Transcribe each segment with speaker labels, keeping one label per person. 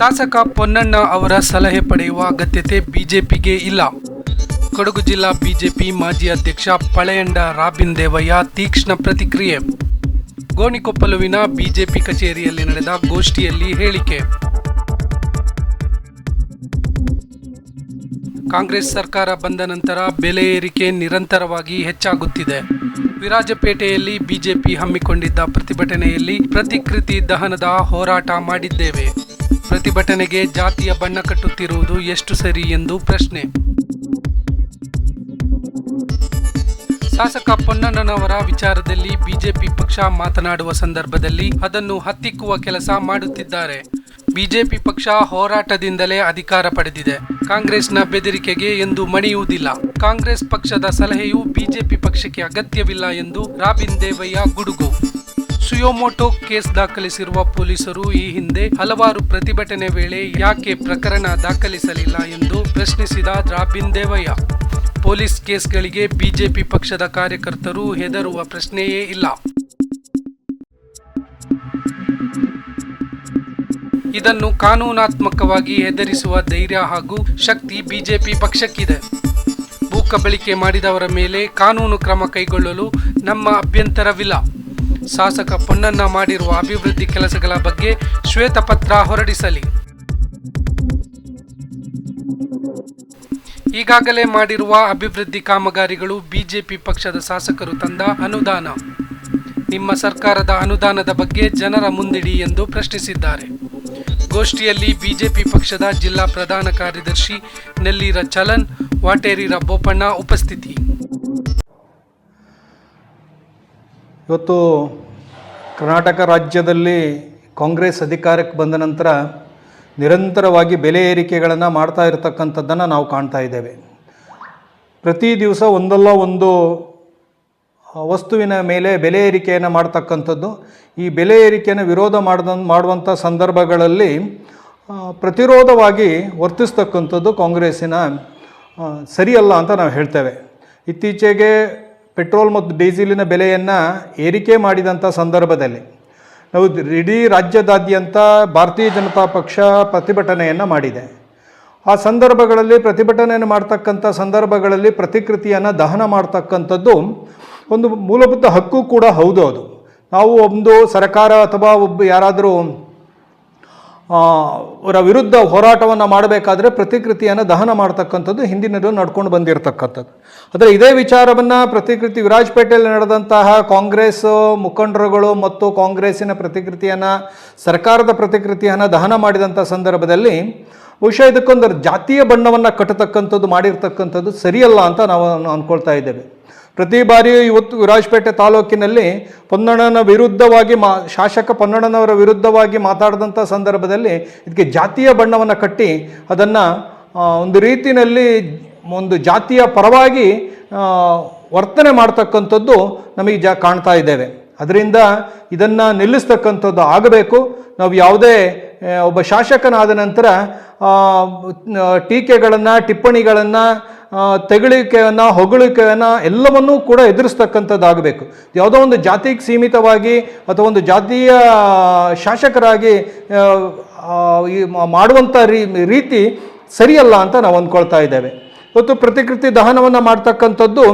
Speaker 1: ಶಾಸಕ ಪೊನ್ನಣ್ಣ ಅವರ ಸಲಹೆ ಪಡೆಯುವ ಅಗತ್ಯತೆ ಬಿಜೆಪಿಗೆ ಇಲ್ಲ. ಕೊಡಗು ಜಿಲ್ಲಾ ಬಿಜೆಪಿ ಮಾಜಿ ಅಧ್ಯಕ್ಷ ಪಳೆಯಂಡ ರಾಬಿನ್ ದೇವಯ್ಯ ತೀಕ್ಷ್ಣ ಪ್ರತಿಕ್ರಿಯೆ. ಗೋಣಿಕೊಪ್ಪಲುವಿನ ಬಿಜೆಪಿ ಕಚೇರಿಯಲ್ಲಿ ನಡೆದ ಗೋಷ್ಠಿಯಲ್ಲಿ ಹೇಳಿಕೆ. ಕಾಂಗ್ರೆಸ್ ಸರ್ಕಾರ ಬಂದ ನಂತರ ಬೆಲೆ ಏರಿಕೆ ನಿರಂತರವಾಗಿ ಹೆಚ್ಚಾಗುತ್ತಿದೆ. ವಿರಾಜಪೇಟೆಯಲ್ಲಿ ಬಿಜೆಪಿ ಹಮ್ಮಿಕೊಂಡಿದ್ದ ಪ್ರತಿಭಟನೆಯಲ್ಲಿ ಪ್ರತಿಕೃತಿ ದಹನದ ಹೋರಾಟ ಮಾಡಿದ್ದೇವೆ. ಪ್ರತಿಭಟನೆಗೆ ಜಾತಿಯ ಬಣ್ಣ ಕಟ್ಟುತ್ತಿರುವುದು ಎಷ್ಟು ಸರಿ ಎಂದು ಪ್ರಶ್ನೆ. ಶಾಸಕ ಪೊನ್ನಣ್ಣನವರ ವಿಚಾರದಲ್ಲಿ ಬಿಜೆಪಿ ಪಕ್ಷ ಮಾತನಾಡುವ ಸಂದರ್ಭದಲ್ಲಿ ಅದನ್ನು ಹತ್ತಿಕ್ಕುವ ಕೆಲಸ ಮಾಡುತ್ತಿದ್ದಾರೆ. ಬಿಜೆಪಿ ಪಕ್ಷ ಹೋರಾಟದಿಂದಲೇ ಅಧಿಕಾರ ಪಡೆದಿದೆ. ಕಾಂಗ್ರೆಸ್ನ ಬೆದರಿಕೆಗೆ ಎಂದು ಮಣಿಯುವುದಿಲ್ಲ. ಕಾಂಗ್ರೆಸ್ ಪಕ್ಷದ ಸಲಹೆಯು ಬಿಜೆಪಿ ಪಕ್ಷಕ್ಕೆ ಅಗತ್ಯವಿಲ್ಲ ಎಂದು ರಾಬಿನ್ ದೇವಯ್ಯ ಗುಡುಗು. ಸುಯೋಮೋಟೋ ಕೇಸ್ ದಾಖಲಿಸಿರುವ ಪೊಲೀಸರು ಈ ಹಿಂದೆ ಹಲವಾರು ಪ್ರತಿಭಟನೆ ವೇಳೆ ಯಾಕೆ ಪ್ರಕರಣ ದಾಖಲಿಸಲಿಲ್ಲ ಎಂದು ಪ್ರಶ್ನಿಸಿದ ರಾಬಿನ್ ದೇವಯ್ಯ. ಪೊಲೀಸ್ ಕೇಸ್ಗಳಿಗೆ ಬಿಜೆಪಿ ಪಕ್ಷದ ಕಾರ್ಯಕರ್ತರು ಹೆದರುವ ಪ್ರಶ್ನೆಯೇ ಇಲ್ಲ. ಇದನ್ನು ಕಾನೂನಾತ್ಮಕವಾಗಿ ಹೆದರಿಸುವ ಧೈರ್ಯ ಹಾಗೂ ಶಕ್ತಿ ಬಿಜೆಪಿ ಪಕ್ಷಕ್ಕಿದೆ. ಭೂ ಕಬಳಿಕೆ ಮಾಡಿದವರ ಮೇಲೆ ಕಾನೂನು ಕ್ರಮ ಕೈಗೊಳ್ಳಲು ನಮ್ಮ ಅಭ್ಯಂತರವಿಲ್ಲ. ಶಾಸಕ ಪೊನ್ನಣ್ಣ ಮಾಡಿರುವ ಅಭಿವೃದ್ಧಿ ಕೆಲಸಗಳ ಬಗ್ಗೆ ಶ್ವೇತಪತ್ರ ಹೊರಡಿಸಲಿ. ಈಗಾಗಲೇ ಮಾಡಿರುವ ಅಭಿವೃದ್ಧಿ ಕಾಮಗಾರಿಗಳು ಬಿಜೆಪಿ ಪಕ್ಷದ ಶಾಸಕರು ತಂದ ಅನುದಾನ. ನಿಮ್ಮ ಸರ್ಕಾರದ ಅನುದಾನದ ಬಗ್ಗೆ ಜನರ ಮುಂದಿಡಿ ಎಂದು ಪ್ರಶ್ನಿಸಿದ್ದಾರೆ. ಗೋಷ್ಠಿಯಲ್ಲಿ ಬಿಜೆಪಿ ಪಕ್ಷದ ಜಿಲ್ಲಾ ಪ್ರಧಾನ ಕಾರ್ಯದರ್ಶಿ ನೆಲ್ಲೀರ ಚಲನ್, ವಾಟೇರಿರ ಬೋಪಣ್ಣ ಉಪಸ್ಥಿತಿ.
Speaker 2: ಇವತ್ತು ಕರ್ನಾಟಕ ರಾಜ್ಯದಲ್ಲಿ ಕಾಂಗ್ರೆಸ್ ಅಧಿಕಾರಕ್ಕೆ ಬಂದ ನಂತರ ನಿರಂತರವಾಗಿ ಬೆಲೆ ಏರಿಕೆಗಳನ್ನು ಮಾಡ್ತಾ ಇರತಕ್ಕಂಥದ್ದನ್ನು ನಾವು ಕಾಣ್ತಾ ಇದ್ದೇವೆ. ಪ್ರತಿ ದಿವಸ ಒಂದಲ್ಲ ಒಂದು ವಸ್ತುವಿನ ಮೇಲೆ ಬೆಲೆ ಏರಿಕೆಯನ್ನು ಮಾಡ್ತಕ್ಕಂಥದ್ದು, ಈ ಬೆಲೆ ಏರಿಕೆಯನ್ನು ವಿರೋಧ ಮಾಡ್ದ ಮಾಡುವಂಥ ಸಂದರ್ಭಗಳಲ್ಲಿ ಪ್ರತಿರೋಧವಾಗಿ ವರ್ತಿಸ್ತಕ್ಕಂಥದ್ದು ಕಾಂಗ್ರೆಸ್ಸಿನ ಸರಿಯಲ್ಲ ಅಂತ ನಾವು ಹೇಳ್ತೇವೆ. ಇತ್ತೀಚೆಗೆ ಪೆಟ್ರೋಲ್ ಮತ್ತು ಡೀಸೆಲಿನ ಬೆಲೆಯನ್ನು ಏರಿಕೆ ಮಾಡಿದಂಥ ಸಂದರ್ಭದಲ್ಲಿ ನಾವು ಇಡೀ ರಾಜ್ಯದಾದ್ಯಂತ ಭಾರತೀಯ ಜನತಾ ಪಕ್ಷ ಪ್ರತಿಭಟನೆಯನ್ನು ಮಾಡಿದೆ. ಆ ಸಂದರ್ಭಗಳಲ್ಲಿ ಪ್ರತಿಭಟನೆಯನ್ನು ಮಾಡ್ತಕ್ಕಂಥ ಸಂದರ್ಭಗಳಲ್ಲಿ ಪ್ರತಿಕೃತಿಯನ್ನು ದಹನ ಮಾಡ್ತಕ್ಕಂಥದ್ದು ಒಂದು ಮೂಲಭೂತ ಹಕ್ಕು ಕೂಡ ಹೌದು ಅದು. ನಾವು ಒಂದು ಸರ್ಕಾರ ಅಥವಾ ಒಬ್ಬ ಯಾರಾದರೂ ಅವರ ವಿರುದ್ಧ ಹೋರಾಟವನ್ನು ಮಾಡಬೇಕಾದ್ರೆ ಪ್ರತಿಕೃತಿಯನ್ನು ದಹನ ಮಾಡ್ತಕ್ಕಂಥದ್ದು ಹಿಂದಿನದು ನಡ್ಕೊಂಡು ಬಂದಿರತಕ್ಕಂಥದ್ದು. ಆದರೆ ಇದೇ ವಿಚಾರವನ್ನು ಪ್ರತಿಕೃತಿ ವಿರಾಜಪೇಟೆಯಲ್ಲಿ ನಡೆದಂತಹ ಕಾಂಗ್ರೆಸ್ ಮುಖಂಡರುಗಳು ಮತ್ತು ಕಾಂಗ್ರೆಸ್ಸಿನ ಪ್ರತಿಕೃತಿಯನ್ನು, ಸರ್ಕಾರದ ಪ್ರತಿಕೃತಿಯನ್ನು ದಹನ ಮಾಡಿದಂಥ ಸಂದರ್ಭದಲ್ಲಿ ಬಹುಶಃ ಇದಕ್ಕೊಂದು ಜಾತಿಯ ಬಣ್ಣವನ್ನು ಕಟ್ಟತಕ್ಕಂಥದ್ದು ಮಾಡಿರ್ತಕ್ಕಂಥದ್ದು ಸರಿಯಲ್ಲ ಅಂತ ನಾವು ಅಂದ್ಕೊಳ್ತಾ ಇದ್ದೇವೆ. ಪ್ರತಿ ಬಾರಿ ಇವತ್ತು ವಿರಾಜಪೇಟೆ ತಾಲೂಕಿನಲ್ಲಿ ಪೊನ್ನಣ್ಣನ ವಿರುದ್ಧವಾಗಿ ಮಾ, ಶಾಸಕ ಪೊನ್ನಣ್ಣನವರ ವಿರುದ್ಧವಾಗಿ ಮಾತಾಡಿದಂಥ ಸಂದರ್ಭದಲ್ಲಿ ಇದಕ್ಕೆ ಜಾತಿಯ ಬಣ್ಣವನ್ನು ಕಟ್ಟಿ ಅದನ್ನು ಒಂದು ರೀತಿಯಲ್ಲಿ ಒಂದು ಜಾತಿಯ ಪರವಾಗಿ ವರ್ತನೆ ಮಾಡ್ತಕ್ಕಂಥದ್ದು ನಮಗೆ ಜಾ, ಕಾಣ್ತಾ ಇದ್ದೇವೆ. ಅದರಿಂದ ಇದನ್ನು ನಿಲ್ಲಿಸ್ತಕ್ಕಂಥದ್ದು ಆಗಬೇಕು. ನಾವು ಯಾವುದೇ ಒಬ್ಬ ಶಾಸಕನಾದ ನಂತರ ಟೀಕೆಗಳನ್ನು, ಟಿಪ್ಪಣಿಗಳನ್ನು ತೆಗಳಿಕೆಯನ್ನು ಹೊಗಳಿಕೆಯನ್ನು ಎಲ್ಲವನ್ನೂ ಕೂಡ ಎದುರಿಸ್ತಕ್ಕಂಥದ್ದಾಗಬೇಕು. ಯಾವುದೋ ಒಂದು ಜಾತಿಗೆ ಸೀಮಿತವಾಗಿ ಅಥವಾ ಒಂದು ಜಾತಿಯ ಶಾಸಕರಾಗಿ ಈ ಮಾಡುವಂಥ ರೀ, ರೀತಿ ಸರಿಯಲ್ಲ ಅಂತ ನಾವು ಅಂದ್ಕೊಳ್ತಾ ಇದ್ದೇವೆ. ಇವತ್ತು ಪ್ರತಿಕೃತಿ ದಹನವನ್ನು ಮಾಡ್ತಕ್ಕಂಥದ್ದು,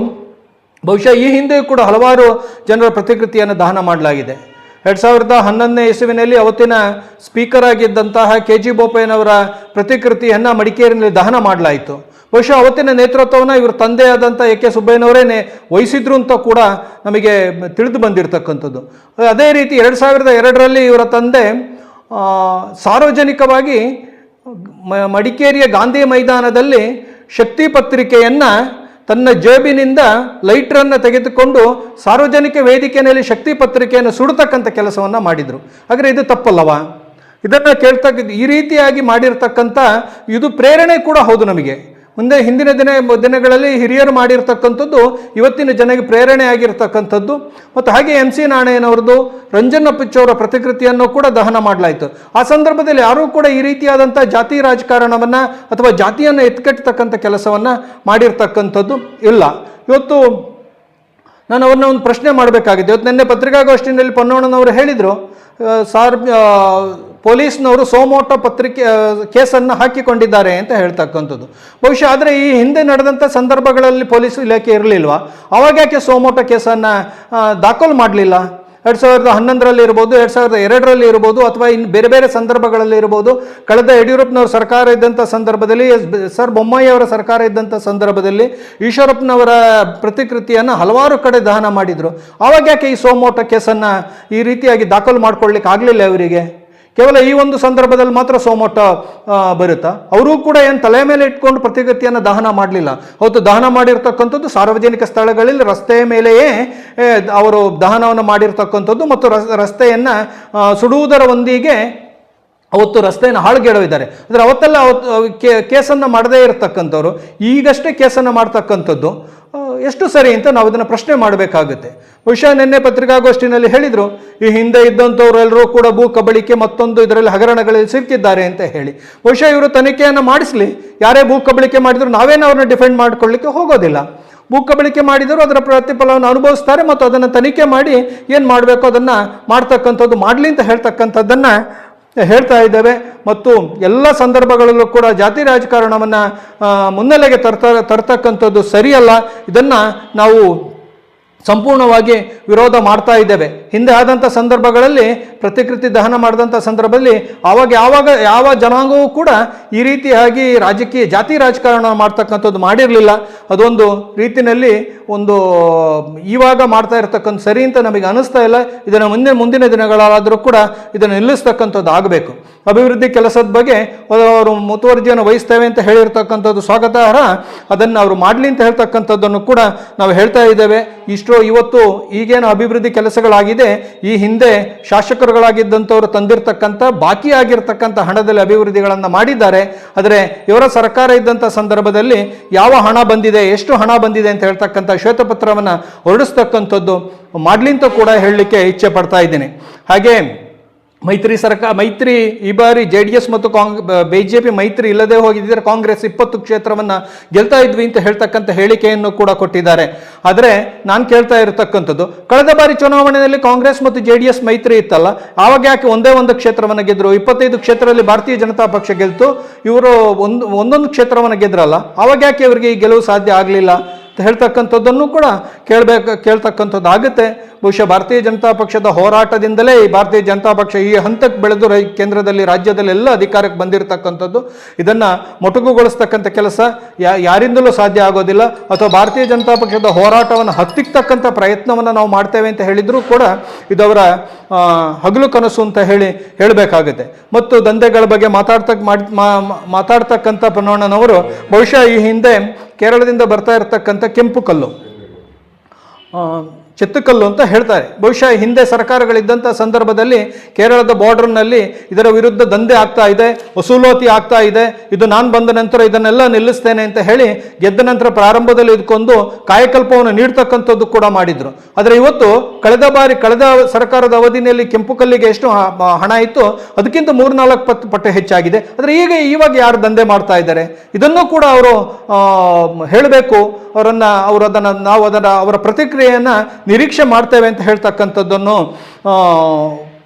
Speaker 2: ಬಹುಶಃ ಈ ಹಿಂದೆ ಕೂಡ ಹಲವಾರು ಜನರ ಪ್ರತಿಕೃತಿಯನ್ನು ದಹನ ಮಾಡಲಾಗಿದೆ. ಎರಡು ಸಾವಿರದ ಹನ್ನೊಂದನೇ ಇಸುವಿನಲ್ಲಿ ಅವತ್ತಿನ ಸ್ಪೀಕರ್ ಆಗಿದ್ದಂತಹ ಕೆ ಜಿ ಬೋಪಯ್ಯನವರ ಪ್ರತಿಕೃತಿಯನ್ನು ಮಡಿಕೇರಿನಲ್ಲಿ ದಹನ ಮಾಡಲಾಯಿತು. ಬಹುಶಃ ಅವತ್ತಿನ ನೇತೃತ್ವವನ್ನು ಇವ್ರ ತಂದೆಯಾದಂಥ ಎ ಕೆ ಸುಬ್ಬಯ್ಯನವರೇನೆ ವಹಿಸಿದ್ರು ಅಂತ ಕೂಡ ನಮಗೆ ತಿಳಿದು ಬಂದಿರತಕ್ಕಂಥದ್ದು. ಅದೇ ರೀತಿ ಎರಡು ಸಾವಿರದ ಎರಡರಲ್ಲಿ ಇವರ ತಂದೆ ಸಾರ್ವಜನಿಕವಾಗಿ ಮಡಿಕೇರಿಯ ಗಾಂಧಿ ಮೈದಾನದಲ್ಲಿ ಶಕ್ತಿ ಪತ್ರಿಕೆಯನ್ನು ತನ್ನ ಜೇಬಿನಿಂದ ಲೈಟ್ರನ್ನು ತೆಗೆದುಕೊಂಡು ಸಾರ್ವಜನಿಕ ವೇದಿಕೆಯಲ್ಲಿ ಶಕ್ತಿ ಪತ್ರಿಕೆಯನ್ನು ಸುಡತಕ್ಕಂಥ ಕೆಲಸವನ್ನು ಮಾಡಿದರು. ಆದರೆ ಇದು ತಪ್ಪಲ್ಲವಾ? ಇದನ್ನು ಕೇಳ್ತಕ್ಕ, ಈ ರೀತಿಯಾಗಿ ಮಾಡಿರ್ತಕ್ಕಂಥ, ಇದು ಪ್ರೇರಣೆ ಕೂಡ ಹೌದು ನಮಗೆ. ಮುಂದೆ ಹಿಂದಿನ ದಿನ ದಿನಗಳಲ್ಲಿ ಹಿರಿಯರು ಮಾಡಿರ್ತಕ್ಕಂಥದ್ದು, ಇವತ್ತಿನ ಜನಗೆ ಪ್ರೇರಣೆ ಆಗಿರ್ತಕ್ಕಂಥದ್ದು ಮತ್ತು ಹಾಗೆ ಎಂ ಸಿ ನಾಣಯ್ಯನವ್ರದ್ದು, ರಂಜನ್ನ ಪಿಚ್ಚವರ ಪ್ರತಿಕೃತಿಯನ್ನು ಕೂಡ ದಹನ ಮಾಡಲಾಯಿತು. ಆ ಸಂದರ್ಭದಲ್ಲಿ ಯಾರೂ ಕೂಡ ಈ ರೀತಿಯಾದಂಥ ಜಾತಿ ರಾಜಕಾರಣವನ್ನು ಅಥವಾ ಜಾತಿಯನ್ನು ಎತ್ಕಟ್ಟತಕ್ಕಂಥ ಕೆಲಸವನ್ನು ಮಾಡಿರ್ತಕ್ಕಂಥದ್ದು ಇಲ್ಲ. ಇವತ್ತು ನಾನು ಅವ್ರನ್ನ ಒಂದು ಪ್ರಶ್ನೆ ಮಾಡಬೇಕಾಗಿದೆ ಇವತ್ತು ನಿನ್ನೆ ಪತ್ರಿಕಾಗೋಷ್ಠಿನಲ್ಲಿ ಪೊನ್ನೋಣನವರು ಹೇಳಿದರು ಸಾರ್ ಪೊಲೀಸ್ನವರು ಸೋಮೋಟೋ ಪತ್ರಿಕೆ ಕೇಸನ್ನು ಹಾಕಿಕೊಂಡಿದ್ದಾರೆ ಅಂತ ಹೇಳ್ತಕ್ಕಂಥದ್ದು. ಬಹುಶಃ ಆದರೆ ಈ ಹಿಂದೆ ನಡೆದಂಥ ಸಂದರ್ಭಗಳಲ್ಲಿ ಪೊಲೀಸ್ ಇಲಾಖೆ ಇರಲಿಲ್ವಾ? ಅವಾಗ ಯಾಕೆ ಸೋಮೋಟೋ ಕೇಸನ್ನು ದಾಖಲು ಮಾಡಲಿಲ್ಲ? ಎರಡು ಸಾವಿರದ ಹನ್ನೊಂದರಲ್ಲಿ ಇರ್ಬೋದು, ಎರಡು ಸಾವಿರದ ಎರಡರಲ್ಲಿ ಇರ್ಬೋದು, ಅಥವಾ ಇನ್ನು ಬೇರೆ ಬೇರೆ ಸಂದರ್ಭಗಳಲ್ಲಿ ಇರ್ಬೋದು. ಕಳೆದ ಯಡಿಯೂರಪ್ಪನವ್ರ ಸರ್ಕಾರ ಇದ್ದಂಥ ಸಂದರ್ಭದಲ್ಲಿ ಸರ್ ಬೊಮ್ಮಾಯಿ ಅವರ ಸರ್ಕಾರ ಇದ್ದಂಥ ಸಂದರ್ಭದಲ್ಲಿ ಈಶ್ವರಪ್ಪನವರ ಪ್ರತಿಕೃತಿಯನ್ನು ಹಲವಾರು ಕಡೆ ದಹನ ಮಾಡಿದರು. ಅವಾಗ ಯಾಕೆ ಈ ಸೋಮೋಟ ಕೇಸನ್ನು ಈ ರೀತಿಯಾಗಿ ದಾಖಲು ಮಾಡ್ಕೊಳ್ಳಿಕ್ಕೆ ಆಗಲಿಲ್ಲ ಅವರಿಗೆ ಕೇವಲ ಈ ಒಂದು ಸಂದರ್ಭದಲ್ಲಿ ಮಾತ್ರ ಸೋಮೋಟ ಬರುತ್ತಾ? ಅವರೂ ಕೂಡ ಏನು ತಲೆ ಮೇಲೆ ಇಟ್ಕೊಂಡು ಪ್ರತಿಗತಿಯನ್ನು ದಹನ ಮಾಡಲಿಲ್ಲ. ಅವತ್ತು ದಹನ ಮಾಡಿರ್ತಕ್ಕಂಥದ್ದು ಸಾರ್ವಜನಿಕ ಸ್ಥಳಗಳಲ್ಲಿ ರಸ್ತೆಯ ಮೇಲೆಯೇ ಅವರು ದಹನವನ್ನು ಮಾಡಿರ್ತಕ್ಕಂಥದ್ದು ಮತ್ತು ರಸ್- ರಸ್ತೆಯನ್ನು ಸುಡುವುದರ ಒಂದಿಗೆ ಅವತ್ತು ರಸ್ತೆಯನ್ನು ಹಾಳುಗೆಡವಿದ್ದಾರೆ. ಅಂದರೆ ಅವತ್ತೆಲ್ಲ ಅವತ್ತು ಅವ್ ಕೇಸನ್ನು ಮಾಡದೇ ಇರತಕ್ಕಂಥವ್ರು. ಈಗಷ್ಟೇ ಕೇಸನ್ನು ಮಾಡ್ತಕ್ಕಂಥದ್ದು. ಎಷ್ಟು ಸರಿ ಅಂತ ನಾವು ಅದನ್ನು ಪ್ರಶ್ನೆ ಮಾಡಬೇಕಾಗುತ್ತೆ. ಬಹುಶಃ ನಿನ್ನೆ ಪತ್ರಿಕಾಗೋಷ್ಠಿನಲ್ಲಿ ಹೇಳಿದರು, ಈ ಹಿಂದೆ ಇದ್ದಂಥವರೆಲ್ಲರೂ ಕೂಡ ಭೂ ಕಬಳಿಕೆ ಮತ್ತೊಂದು ಇದರಲ್ಲಿ ಹಗರಣಗಳಲ್ಲಿ ಸಿಕ್ಕಿದ್ದಾರೆ ಅಂತ ಹೇಳಿ. ಬಹುಶಃ ಇವರು ತನಿಖೆಯನ್ನು ಮಾಡಿಸಲಿ, ಯಾರೇ ಭೂ ಕಬಳಿಕೆ ಮಾಡಿದ್ರು ನಾವೇನು ಅವ್ರನ್ನ ಡಿಫೆಂಡ್ ಮಾಡಿಕೊಳ್ಳಿಕ್ಕೆ ಹೋಗೋದಿಲ್ಲ. ಭೂ ಕಬಳಿಕೆ ಮಾಡಿದರೂ, ಅದರ ಪ್ರತಿಫಲವನ್ನು ಅನುಭವಿಸ್ತಾರೆ ಮತ್ತು ಅದನ್ನು ತನಿಖೆ ಮಾಡಿ ಏನು ಮಾಡಬೇಕು ಅದನ್ನು ಮಾಡ್ತಕ್ಕಂಥದ್ದು ಮಾಡಲಿ ಅಂತ ಹೇಳ್ತಕ್ಕಂಥದ್ದನ್ನು ಹೇಳ್ತಾ ಇದ್ದೇವೆ. ಮತ್ತು ಎಲ್ಲ ಸಂದರ್ಭಗಳಲ್ಲೂ ಕೂಡ ಜಾತಿ ರಾಜಕಾರಣವನ್ನು ಮುನ್ನೆಲೆಗೆ ತರ್ತ, ತರ್ತಕ್ಕಂಥದ್ದು ಸರಿಯಲ್ಲ. ಇದನ್ನು ನಾವು ಸಂಪೂರ್ಣವಾಗಿ ವಿರೋಧ ಮಾಡ್ತಾ ಇದ್ದೇವೆ. ಹಿಂದೆ ಆದಂಥ ಸಂದರ್ಭಗಳಲ್ಲಿ, ಪ್ರತಿಕೃತಿ ದಹನ ಮಾಡಿದಂಥ ಸಂದರ್ಭದಲ್ಲಿ ಆವಾಗ ಯಾವಾಗ, ಯಾವ ಜನಾಂಗವೂ ಕೂಡ ಈ ರೀತಿಯಾಗಿ ರಾಜಕೀಯ, ಜಾತಿ ರಾಜಕಾರಣ ಮಾಡ್ತಕ್ಕಂಥದ್ದು ಮಾಡಿರಲಿಲ್ಲ. ಅದೊಂದು ರೀತಿಯಲ್ಲಿ ಒಂದು ಇವಾಗ ಮಾಡ್ತಾ ಇರ್ತಕ್ಕಂಥ ಸರಿ ಅಂತ ನಮಗೆ ಅನಿಸ್ತಾ ಇಲ್ಲ. ಇದನ್ನು ಮುಂದೆ, ಮುಂದಿನ ದಿನಗಳಾದರೂ ಕೂಡ ಇದನ್ನು ನಿಲ್ಲಿಸ್ತಕ್ಕಂಥದ್ದು ಆಗಬೇಕು. ಅಭಿವೃದ್ಧಿ ಕೆಲಸದ ಬಗ್ಗೆ ಅವರು ಮುತುವರ್ಜಿಯನ್ನು ವಹಿಸ್ತೇವೆ ಅಂತ ಹೇಳಿರ್ತಕ್ಕಂಥದ್ದು ಸ್ವಾಗತಾರ್ಹ. ಅದನ್ನು ಅವರು ಮಾಡಲಿ ಅಂತ ಹೇಳ್ತಕ್ಕಂಥದ್ದನ್ನು ಕೂಡ ನಾವು ಹೇಳ್ತಾ ಇದ್ದೇವೆ. ಇಷ್ಟೋ, ಇವತ್ತು ಈಗೇನು ಅಭಿವೃದ್ಧಿ ಕೆಲಸಗಳಾಗಿದೆ, ಈ ಹಿಂದೆ ಶಾಸಕರುಗಳಾಗಿದ್ದಂಥವ್ರು ತಂದಿರತಕ್ಕಂಥ, ಬಾಕಿ ಆಗಿರ್ತಕ್ಕಂಥ ಹಣದಲ್ಲಿ ಅಭಿವೃದ್ಧಿಗಳನ್ನು ಮಾಡಿದ್ದಾರೆ. ಆದರೆ ಇವರ ಸರ್ಕಾರ ಇದ್ದಂಥ ಸಂದರ್ಭದಲ್ಲಿ ಯಾವ ಹಣ ಬಂದಿದೆ, ಎಷ್ಟು ಹಣ ಬಂದಿದೆ ಅಂತ ಹೇಳ್ತಕ್ಕಂಥ ಶ್ವೇತಪತ್ರವನ್ನು ಹೊರಡಿಸ್ತಕ್ಕಂಥದ್ದು, ಮಾಡ್ಲಿಂತ ಕೂಡ ಹೇಳಲಿಕ್ಕೆ ಇಚ್ಛೆ ಪಡ್ತಾ ಇದ್ದೀನಿ. ಹಾಗೆ ಮೈತ್ರಿ ಸರ್ಕಾರ, ಮೈತ್ರಿ ಈ ಬಾರಿ ಜೆ ಡಿ ಎಸ್ ಮತ್ತು ಕಾಂಗ್, ಬಿ ಜೆ ಪಿ ಮೈತ್ರಿ ಇಲ್ಲದೆ ಹೋಗಿದ್ದರೆ ಕಾಂಗ್ರೆಸ್ ಇಪ್ಪತ್ತು ಕ್ಷೇತ್ರವನ್ನು ಗೆಲ್ತಾ ಇದ್ವಿ ಅಂತ ಹೇಳ್ತಕ್ಕಂಥ ಹೇಳಿಕೆಯನ್ನು ಕೂಡ ಕೊಟ್ಟಿದ್ದಾರೆ. ಆದರೆ ನಾನು ಕೇಳ್ತಾ ಇರತಕ್ಕಂಥದ್ದು, ಕಳೆದ ಬಾರಿ ಚುನಾವಣೆಯಲ್ಲಿ ಕಾಂಗ್ರೆಸ್ ಮತ್ತು ಜೆ ಡಿ ಎಸ್ ಮೈತ್ರಿ ಇತ್ತಲ್ಲ, ಆವಾಗ ಯಾಕೆ ಒಂದೇ ಒಂದು ಕ್ಷೇತ್ರವನ್ನು ಗೆದ್ದರು ಇಪ್ಪತ್ತೈದು ಕ್ಷೇತ್ರದಲ್ಲಿ ಭಾರತೀಯ ಜನತಾ ಪಕ್ಷ ಗೆಲ್ತು, ಇವರು ಒಂದು, ಒಂದೊಂದು ಕ್ಷೇತ್ರವನ್ನು ಗೆದ್ರಲ್ಲ, ಆವಾಗ ಯಾಕೆ ಇವರಿಗೆ ಈ ಗೆಲುವು ಸಾಧ್ಯ ಆಗಲಿಲ್ಲ? ಹೇಳ್ತಕ್ಕಂಥದ್ದನ್ನು ಕೂಡ ಕೇಳಬೇಕು ಕೇಳ್ತಕ್ಕಂಥದ್ದು ಆಗುತ್ತೆ ಬಹುಶಃ ಭಾರತೀಯ ಜನತಾ ಪಕ್ಷದ ಹೋರಾಟದಿಂದಲೇ ಈ ಭಾರತೀಯ ಜನತಾ ಪಕ್ಷ ಈ ಹಂತಕ್ಕೆ ಬೆಳೆದು ರೈ, ಕೇಂದ್ರದಲ್ಲಿ, ರಾಜ್ಯದಲ್ಲಿ ಎಲ್ಲ ಅಧಿಕಾರಕ್ಕೆ ಬಂದಿರತಕ್ಕಂಥದ್ದು. ಇದನ್ನು ಮೊಟಕುಗೊಳಿಸ್ತಕ್ಕಂಥ ಕೆಲಸ ಯಾರಿಂದಲೂ ಸಾಧ್ಯ ಆಗೋದಿಲ್ಲ. ಅಥವಾ ಭಾರತೀಯ ಜನತಾ ಪಕ್ಷದ ಹೋರಾಟವನ್ನು ಹತ್ತಿಕ್ತಕ್ಕಂಥ ಪ್ರಯತ್ನವನ್ನು ನಾವು ಮಾಡ್ತೇವೆ ಅಂತ ಹೇಳಿದರೂ ಕೂಡ ಇದವರ ಹಗಲು ಕನಸು ಅಂತ ಹೇಳಿ ಹೇಳಬೇಕಾಗುತ್ತೆ. ಮತ್ತು ದಂಧೆಗಳ ಬಗ್ಗೆ ಮಾತಾಡ್ತಕ್ಕ ಮಾತಾಡ್ತಕ್ಕಂಥ ಪನ್ನಣ್ಣನವರು ಬಹುಶಃ ಈ ಹಿಂದೆ ಕೇರಳದಿಂದ ಬರ್ತಾ ಇರತಕ್ಕಂಥ ಕೆಂಪು ಕಲ್ಲು. ಚಿತ್ತಕಲ್ಲು ಅಂತ ಹೇಳ್ತಾರೆ. ಬಹುಶಃ ಹಿಂದೆ ಸರ್ಕಾರಗಳಿದ್ದಂಥ ಸಂದರ್ಭದಲ್ಲಿ ಕೇರಳದ ಬಾರ್ಡರ್ನಲ್ಲಿ ಇದರ ವಿರುದ್ಧ ದಂಧೆ ಆಗ್ತಾ ಇದೆ, ವಸೂಲಾತಿ ಆಗ್ತಾ ಇದೆ. ಇದು ನಾನು ಬಂದ ನಂತರ ಇದನ್ನೆಲ್ಲ ನಿಲ್ಲಿಸ್ತೇನೆ ಅಂತ ಹೇಳಿ ಗೆದ್ದ ನಂತರ ಪ್ರಾರಂಭದಲ್ಲಿ ಇದ್ಕೊಂಡು ಕಾಯಕಲ್ಪವನ್ನು ನೀಡ್ತಕ್ಕಂಥದ್ದು ಕೂಡ ಮಾಡಿದ್ರು. ಆದರೆ ಇವತ್ತು ಕಳೆದ ಬಾರಿ ಕಳೆದ ಸರ್ಕಾರದ ಅವಧಿಯಲ್ಲಿ ಕೆಂಪು ಕಲ್ಲಿಗೆ ಎಷ್ಟು ಹಣ ಇತ್ತು, ಅದಕ್ಕಿಂತ ಮೂರ್ನಾಲ್ಕು ಪತ್ತು ಪಟ್ಟು ಹೆಚ್ಚಾಗಿದೆ. ಆದರೆ ಈಗ ಇವಾಗ ಯಾರು ದಂಧೆ ಮಾಡ್ತಾ ಇದ್ದಾರೆ? ಇದನ್ನು ಕೂಡ ಅವರು ಹೇಳಬೇಕು. ಅವರನ್ನು ಅವರು ನಾವು ಅದನ್ನು, ಅವರ ಪ್ರತಿಕ್ರಿಯೆಯನ್ನು ನಿರೀಕ್ಷೆ ಮಾಡ್ತೇವೆ ಅಂತ ಹೇಳ್ತಕ್ಕಂಥದ್ದನ್ನು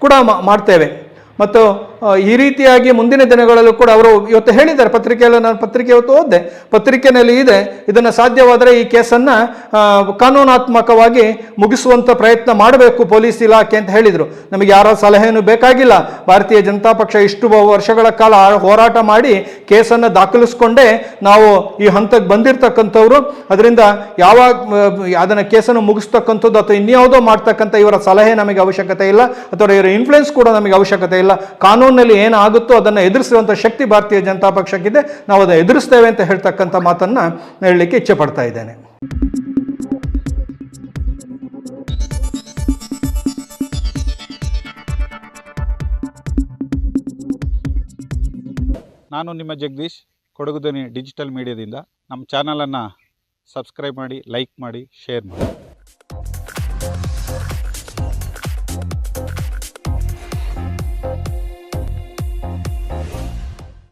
Speaker 2: ಕೂಡ ಮಾಡ್ತೇವೆ. ಮತ್ತು ಈ ರೀತಿಯಾಗಿ ಮುಂದಿನ ದಿನಗಳಲ್ಲೂ ಕೂಡ ಅವರು ಇವತ್ತು ಹೇಳಿದ್ದಾರೆ. ಪತ್ರಿಕೆಯಲ್ಲಿ ನಾನು ಪತ್ರಿಕೆ ಇವತ್ತು ಓದ್ದೆ. ಪತ್ರಿಕೆಯಲ್ಲಿ ಇದೆ, ಇದನ್ನು ಸಾಧ್ಯವಾದರೆ ಈ ಕೇಸನ್ನು ಕಾನೂನಾತ್ಮಕವಾಗಿ ಮುಗಿಸುವಂಥ ಪ್ರಯತ್ನ ಮಾಡಬೇಕು ಪೊಲೀಸ್ ಇಲಾಖೆ ಅಂತ ಹೇಳಿದರು. ನಮಗೆ ಯಾರ ಸಲಹೆಯೂ ಬೇಕಾಗಿಲ್ಲ. ಭಾರತೀಯ ಜನತಾ ಪಕ್ಷ ಇಷ್ಟು ವರ್ಷಗಳ ಕಾಲ ಹೋರಾಟ ಮಾಡಿ ಕೇಸನ್ನು ದಾಖಲಿಸ್ಕೊಂಡೇ ನಾವು ಈ ಹಂತಕ್ಕೆ ಬಂದಿರತಕ್ಕಂಥವ್ರು. ಅದರಿಂದ ಯಾವಾಗ ಅದನ್ನು ಕೇಸನ್ನು ಮುಗಿಸ್ತಕ್ಕಂಥದ್ದು ಅಥವಾ ಇನ್ಯಾವುದೋ ಮಾಡ್ತಕ್ಕಂಥ ಇವರ ಸಲಹೆ ನಮಗೆ ಅವಶ್ಯಕತೆ ಇಲ್ಲ. ಅಥವಾ ಇವರ ಇನ್ಫ್ಲುಯೆನ್ಸ್ ಕೂಡ ನಮಗೆ ಅವಶ್ಯಕತೆ ಇಲ್ಲ. ಕಾನೂನಲ್ಲಿ ಏನಾಗುತ್ತೋ ಅದನ್ನು ಎದುರಿಸುವಂಥ ಶಕ್ತಿ ಭಾರತೀಯ ಜನತಾ ಪಕ್ಷಕ್ಕಿದೆ. ನಾವು ಅದನ್ನು ಎದುರಿಸ್ತೇವೆ ಅಂತ ಹೇಳ್ತಕ್ಕಂಥ ಮಾತನ್ನು ಹೇಳಲಿಕ್ಕೆ ಇಚ್ಛೆ ಪಡ್ತಾ ಇದ್ದೇನೆ.
Speaker 3: ನಾನು ನಿಮ್ಮ ಜಗದೀಶ್ ಕೊಡಗುದನಿ ಡಿಜಿಟಲ್ ಮೀಡಿಯಾದಿಂದ. ನಮ್ಮ ಚಾನಲನ್ನು ಸಬ್ಸ್ಕ್ರೈಬ್ ಮಾಡಿ, ಲೈಕ್ ಮಾಡಿ, ಶೇರ್ ಮಾಡಿ.